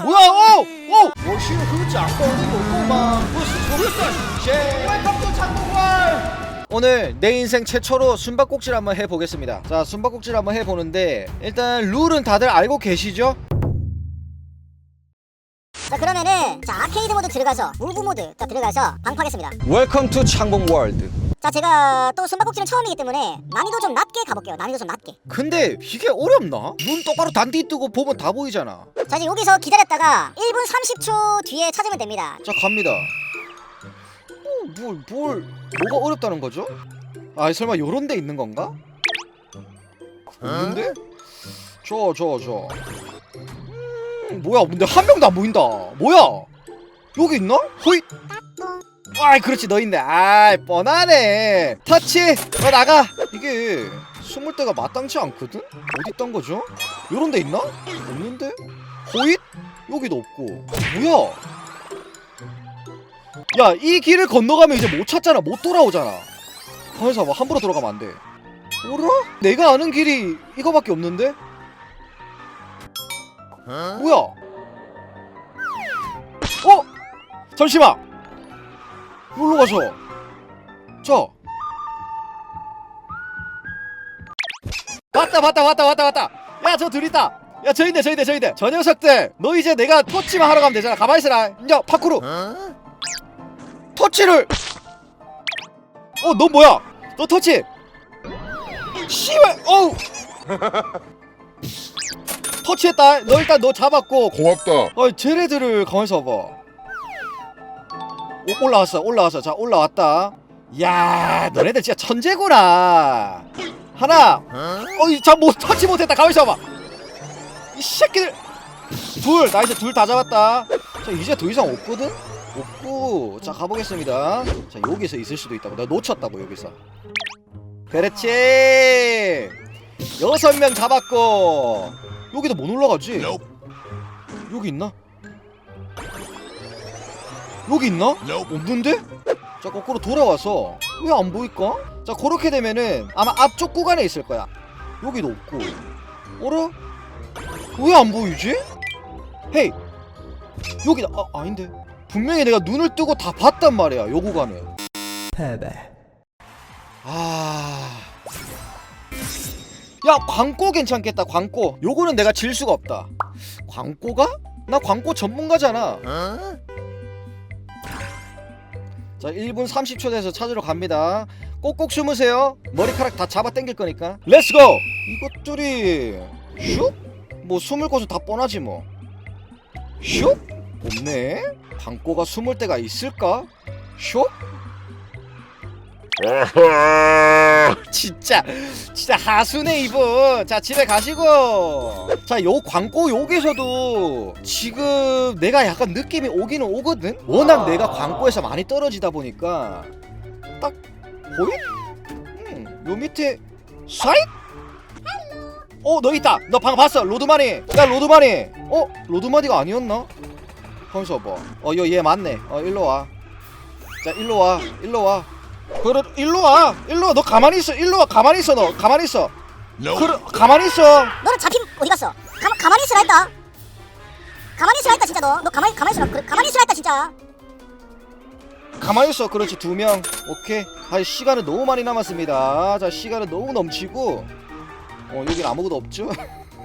뭐야 오! 오! 我是和长公有够吗不是不是 Welcome to 창동월 오늘 내 인생 최초로 숨바꼭질 한번 해보겠습니다 자 숨바꼭질 한번 해보는데 일단 룰은 다들 알고 계시죠? 자 그러면은 자 아케이드 모드 들어가서 무브 모드 딱 들어가서 방파하겠습니다 웰컴 투 창공 월드 자 제가 또 숨바꼭질은 처음이기 때문에 난이도 좀 낮게 가볼게요 난이도 좀 낮게 근데 이게 어렵나? 눈 똑바로 단디 뜨고 보면 다 보이잖아 자 이제 여기서 기다렸다가 1분 30초 뒤에 찾으면 됩니다 자 갑니다 어, 뭘, 뭘 뭐가 어렵다는 거죠? 아 설마 요런 데 있는 건가? 없는데? 저 저 저 음, 뭐야 근데 한 명도 안 보인다 뭐야 여기 있나? 호잇 아이 그렇지 너 있네 아이 뻔하네 터치 너 나가 이게 숨을 데가 마땅치 않거든? 어디 있던 거죠? 요런 데 있나? 없는데? 호잇? 여기도 없고 뭐야 야 이 길을 건너가면 이제 못 찾잖아 못 돌아오잖아 가만있어 봐 함부로 들어가면 안돼 뭐라? 내가 아는 길이 이거밖에 없는데? 뭐야? 어? 잠시만 여기로 가서. 자 왔다 왔다 왔다 왔다 왔다. 야 저 둘 있다. 야 저 있네 저 있네 저 있네. 저 녀석들 너 이제 내가 터치만 하러 가면 되잖아. 가만히 있어라. 이제 파쿠르. 터치를. 어 너 뭐야? 너 터치. 씨발 어우. 터치했다. 너 일단 너 잡았고. 고맙다. 어 쟤네들을 가만있어 봐봐 오, 올라왔어 올라왔어. 자 올라왔다. 야 너네들 진짜 천재구나. 하나. 어이 잠못 터치 못했다. 가만있어 봐봐 이 새끼들. 둘. 나이스. 둘 다 잡았다. 자 이제 더 이상 없거든? 없고. 자 가보겠습니다. 자 여기서 있을 수도 있다고. 나 놓쳤다고 여기서. 그렇지. 여섯 명 잡았고. 여기도 못 올라가지. 여기 있나? 여기 있나? 없는데? 자 거꾸로 돌아와서. 왜 안 보일까? 자 그렇게 되면은 아마 앞쪽 구간에 있을 거야. 여기도 없고. 어라? 왜 안 보이지? 헤이! 여기다. 아 아닌데. 분명히 내가 눈을 뜨고 다 봤단 말이야 요 구간을. 아... 야 광고 괜찮겠다 광고. 요거는 내가 질 수가 없다. 광고가? 나 광고 전문가잖아 자 1분 30초 돼서 찾으러 갑니다 꼭꼭 숨으세요 머리카락 다 잡아 당길 거니까 렛츠고 이것들이 슉? 뭐 숨을 곳은 다 뻔하지 뭐 슉? 없네 광고가 숨을 데가 있을까? 슉? 아하. 진짜 진짜 하수네 이분. 자 집에 가시고. 자 요 광고 욕에서도 지금 내가 약간 느낌이 오기는 오거든? 워낙 내가 광고에서 많이 떨어지다 보니까 딱 보이? 음, 요 밑에 사이? 어너 있다. 너 방금 봤어. 로드마니. 야 로드마니. 어 로드마니가 아니었나? 가만있어 봐어여 얘 맞네. 어 일로 와 자 일로 와. 일로 와 그래 일로 와. 일로 와너 가만히 있어. 일로 와. 가만히 있어 너. 가만히 있어. 그래 가만히 있어. 너는 잡힘 어디 갔어? 가만 가만히 있으라 했다. 가만히 있으라 했다 진짜 너 너 가만히 가만히 있으라 그래, 가만히 있으라 했다 진짜. 가만히 있어. 그렇지 두 명. 오케이. 아 시간은 너무 많이 남았습니다. 자 시간은 너무 넘치고. 어 여긴 아무것도 없죠?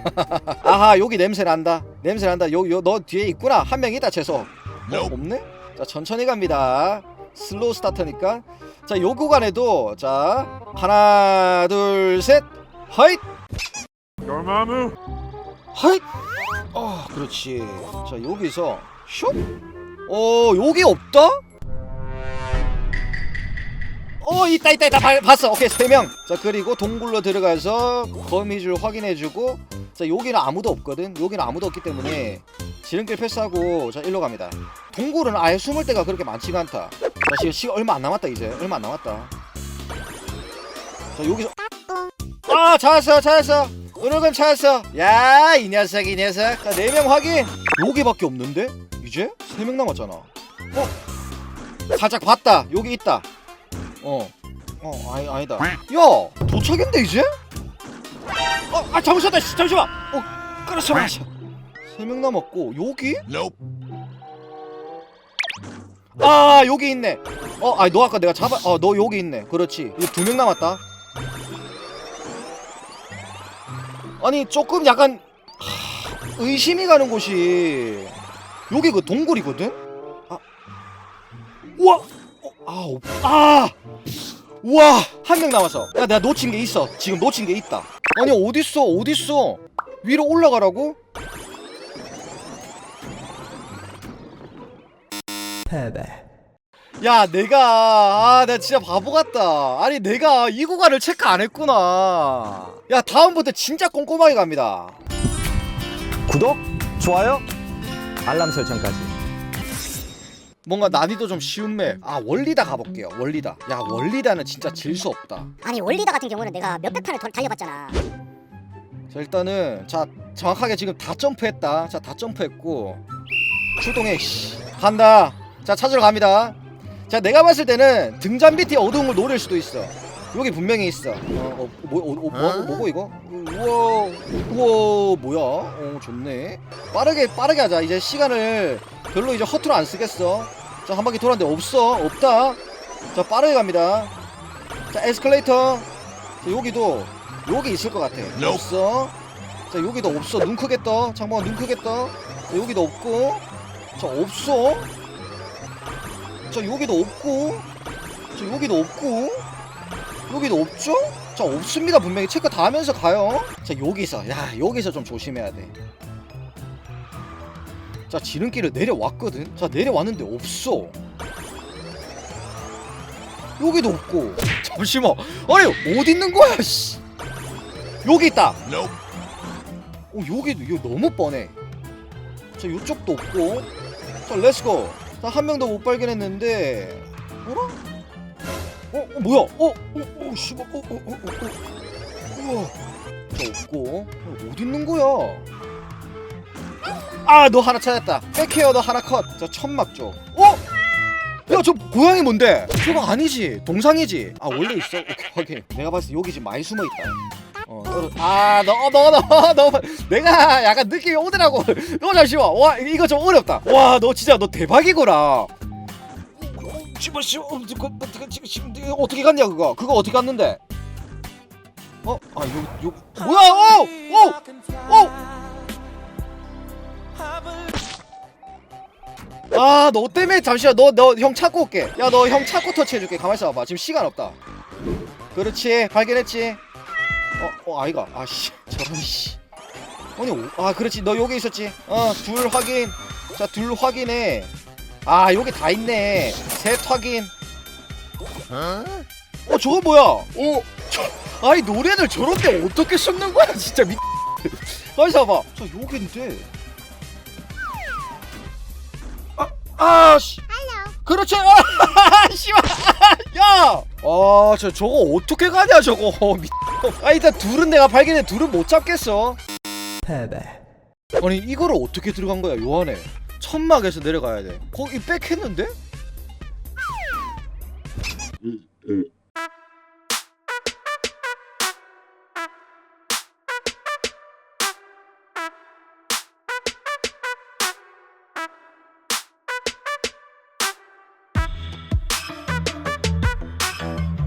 아하 여기 냄새 난다. 냄새 난다. 요요 너 뒤에 있구나. 한 명 있다 채소 어. 없네? 자 천천히 갑니다. 슬로우 스타터니까 자 요 구간에도 자 하나 둘 셋 하잇! dormammu. 하잇! 어 그렇지. 자 여기서 슉 어 여기 없다? 어 있다 있다 있다. 봐- 봤어. 오케이 세 명 자 그리고 동굴로 들어가서 거미줄 확인해주고 자 여기는 아무도 없거든. 여기는 아무도 없기 때문에 지름길 패스하고 자 일로 갑니다. 동굴은 아예 숨을 데가 그렇게 많지가 않다 자 지금 시간 얼마 안 남았다 이제. 얼마 안 남았다. 자 여기서. 아 찾았어 찾았어. 은호금 찾았어. 야 이 녀석 이 녀석. 자, 4명 확인. 여기밖에 없는데? 이제? 3명 남았잖아. 어? 살짝 봤다. 여기 있다. 어. 어, 아니, 아니다. 야 도착인데 이제? 어, 아 잠시만 씨, 잠시만. 어 그렇죠 그렇죠 세명 남았고 여기? Nope. 아 여기 있네. 어 아니 너 아까 내가 잡아 어 너 여기 있네. 그렇지. 이제 두 명 남았다. 아니 조금 약간 하, 의심이 가는 곳이 여기 그 동굴이거든? 아. 우와! 어, 아, 오- 아! 우와! 한 명 남았어. 야 내가 놓친 게 있어. 지금 놓친 게 있다. 아니 어딨어 어딨어? 위로 올라가라고 야 내가 아 내가 진짜 바보 같다. 아니 내가 이 구간을 체크 안 했구나. 야 다음부터 진짜 꼼꼼하게 갑니다. 구독, 좋아요, 알람 설정까지. 뭔가 난이도 좀 쉬운 맵 아 원리다 가볼게요 원리다. 야 원리다는 진짜 질 수 없다. 아니 원리다 같은 경우는 내가 몇백 판을 덜 달려봤잖아. 자 일단은 자 정확하게 지금 다 점프했다. 자 다 점프했고. 출동해 씨. 간다 자 찾으러 갑니다. 자 내가 봤을 때는 등잔 밑에 어두운 걸 노릴 수도 있어. 여기 분명히 있어. 어, 어, 뭐, 어, 어, 뭐, 뭐고 이거? 우와 우와 뭐야? 어 좋네. 빠르게 빠르게 하자. 이제 시간을 별로 이제 허투루 안 쓰겠어. 자 한 바퀴 돌았는데 없어. 없다. 자 빠르게 갑니다. 자 에스컬레이터. 자, 여기도 여기 있을 것 같아. 없어? 자 여기도 없어. 눈 크게 떠. 장봉아 눈 크게 떠. 자, 여기도 없고. 자 없어 자 여기도 없고 자 여기도 없고 여기도 없죠? 자 없습니다 분명히. 체크 다 하면서 가요. 자 여기서. 야 여기서 좀 조심해야 돼자 지름길을 내려왔거든. 자 내려왔는데 없어. 여기도 없고. 잠시만. 아니 어디 있는 거야 씨. 여기 있다. 어 여기도 이거 너무 뻔해. 자 요쪽도 없고. 자 렛츠고 자한 명도 못 발견했는데 어라? 어, 어 뭐야 어? 어? 어 씨발 어? 어? 어? 어? 어? 우와 자 없고 어, 어디 있는 거야 아 너 하나 찾았다 백헤어 너 하나 컷자 천막 쪽 어? 야 저 고양이 뭔데? 저거 아니지 동상이지 아 원래 있어 오케이 오케이 내가 봤을 때 여기 지금 많이 숨어있다 어, 아너너너너 너, 내가 약간 느낌이 오더라고 너 잠시만 와 이거 좀 어렵다 와 너 진짜 너 대박이구나 지금 씨 지금 지금 어떻게 갔냐 그거 그거 어떻게 갔는데 어아 요, 요 뭐야 어어어 아, 너 때문에 잠시만 너 너 형 찾고 올게. 야, 너 형 찾고 터치해 줄게. 가만히 있어 봐. 지금 시간 없다. 그렇지. 발견했지. 어, 어, 아이가. 아 씨. 저런 씨. 아니, 오- 아, 그렇지. 너 여기 있었지. 어, 둘 확인. 자, 둘 확인해. 아, 여기 다 있네. 셋 확인. 어, 저거 뭐야? 어, 저, 아니 노래를 저런데 어떻게 숨는 거야? 진짜 미. 있어 봐. 저 여기인데. 아, 씨. 그렇지. 아, 씨발. 야. 아, 저 저거 어떻게 가냐 저거. 미. 아, 일단 둘은 내가 발견해. 둘은 못 잡겠어. 패배. 아니 이거를 어떻게 들어간 거야 요 안에? 천막에서 내려가야 돼. 거기 빽했는데? Uh,